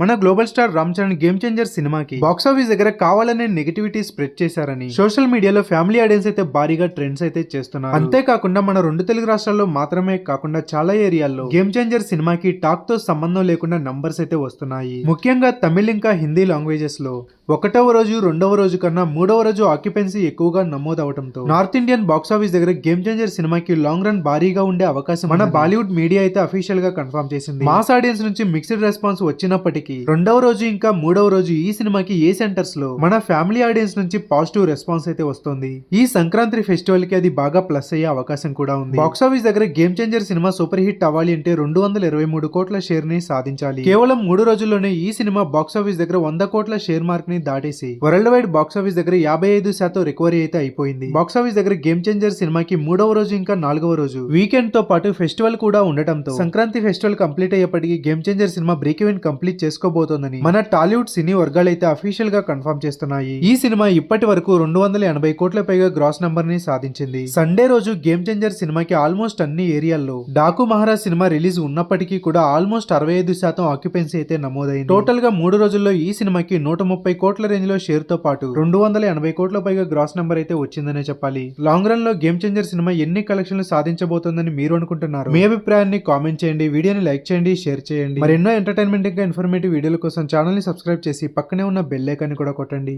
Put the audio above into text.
మన global star Ram Charan Game Changer సినిమాకి box office దగ్గర కావాలనే నెగిటివిటీ స్ప్రెడ్ చేశారని సోషల్ మీడియాలో ఫ్యామిలీ ఆడియన్స్ అయితే భారీగా ట్రెండ్స్ అయితే చేస్తున్నారు. అంతేకాకుండా మన రెండు తెలుగు రాష్ట్రాల్లో మాత్రమే కాకుండా చాలా ఏరియాల్లో గేమ్ చేంజర్ సినిమాకి టాక్తో సంబంధం లేకుండా నంబర్స్ అయితే వస్తున్నాయి. ముఖ్యంగా తమిళ్ ఇంకా హిందీ లాంగ్వేజెస్లో ఒకటవ రోజు రెండవ రోజు కన్నా మూడవ రోజు ఆక్యుపెన్సీ ఎక్కువగా నమోదవడంతో నార్త్ ఇండియన్ బాక్స్ ఆఫీస్ దగ్గర గేమ్ చేంజర్ సినిమాకి లాంగ్ రన్ భారీగా ఉండే అవకాశం మన బాలీవుడ్ మీడియా అయితే అఫీషియల్గా కన్ఫర్మ్ చేసింది. మాస్ ఆడియన్స్ నుంచి మిక్స్డ్ రెస్పాన్స్ వచ్చినప్పటికీ రెండవ రోజు ఇంకా మూడవ రోజు ఈ సినిమాకి ఏ సెంటర్స్లో? మన ఫ్యామిలీ ఆడియన్స్ నుంచి పాజిటివ్ రెస్పాన్స్ అయితే వస్తుంది. ఈ సంక్రాంతి ఫెస్టివల్కి అది బాగా ప్లస్ అయ్యే అవకాశం కూడా ఉంది. బాక్స్ ఆఫీస్ దగ్గర Game Changer cinema super hit అవ్వాలి అంటే రెండు వందల ఇరవై మూడు కోట్ల షేర్ని సాధించాలి. కేవలం మూడు రోజుల్లోనే ఈ సినిమా బాక్స్ ఆఫీస్ దగ్గర వంద కోట్ల షేర్ మార్క్ని దాటేసి వరల్డ్ వైడ్ బాక్స్ ఆఫీస్ దగ్గర యాభై ఐదు శాతం రికవరీ అయితే అయిపోయింది. బాక్స్ ఆఫీస్ దగ్గర గేమ్ చేంజర్ సినిమాకి మూడవ రోజు ఇంకా నాలుగవ రోజు. వీకెండ్తో పాటు ఫెస్టివల్ కూడా ఉండటంతో Sankranti festival complete అయ్యేప్పటికీ Game Changer cinema break even complete చేసుకోబోతోందని మన టాలీవుడ్ సినీ వర్గాలైతే అఫీషియల్గా కన్ఫర్మ్ చేస్తున్నాయి. ఈ సినిమా ఇప్పటి వరకు రెండు వందల ఎనభై కోట్ల పైగా గ్రాస్ నంబర్ని సాధించింది. సండే రోజు గేమ్ చేంజర్ సినిమాకి ఆల్మోస్ట్ అన్ని ఏరియాల్లో డాకు మహారాజ్ సినిమా రిలీజ్ ఉన్నప్పటికీ కూడా ఆల్మోస్ట్ అరవై ఐదు శాతం ఆక్యుపెన్సీ అయితే నమోదైంది. టోటల్గా మూడు రోజుల్లో ఈ సినిమాకి నూట ముప్పై కోట్ల రేంజ్లో షేర్తో పాటు రెండు వందల ఎనభై కోట్ల పైగా గ్రాస్ నంబర్ అయితే వచ్చిందనే చెప్పాలి. లాంగ్ రన్లో గేమ్ చేంజర్ సినిమా ఎన్ని కలెక్షన్లు సాధించబోతోందని మీరు అనుకుంటున్నారు? మీ అభిప్రాయాన్ని కామెంట్ చేయండి. వీడియోని లైక్ చేయండి షేర్ చేయండి. మరెన్నో ఎంటర్టైన్మెంట్ ఇంకా ఇన్ఫర్మేటివ్ వీడియోల కోసం ఛానల్ని సబ్స్క్రైబ్ చేసి పక్కనే ఉన్న బెల్ ఐకాన్ కూడా కొట్టండి.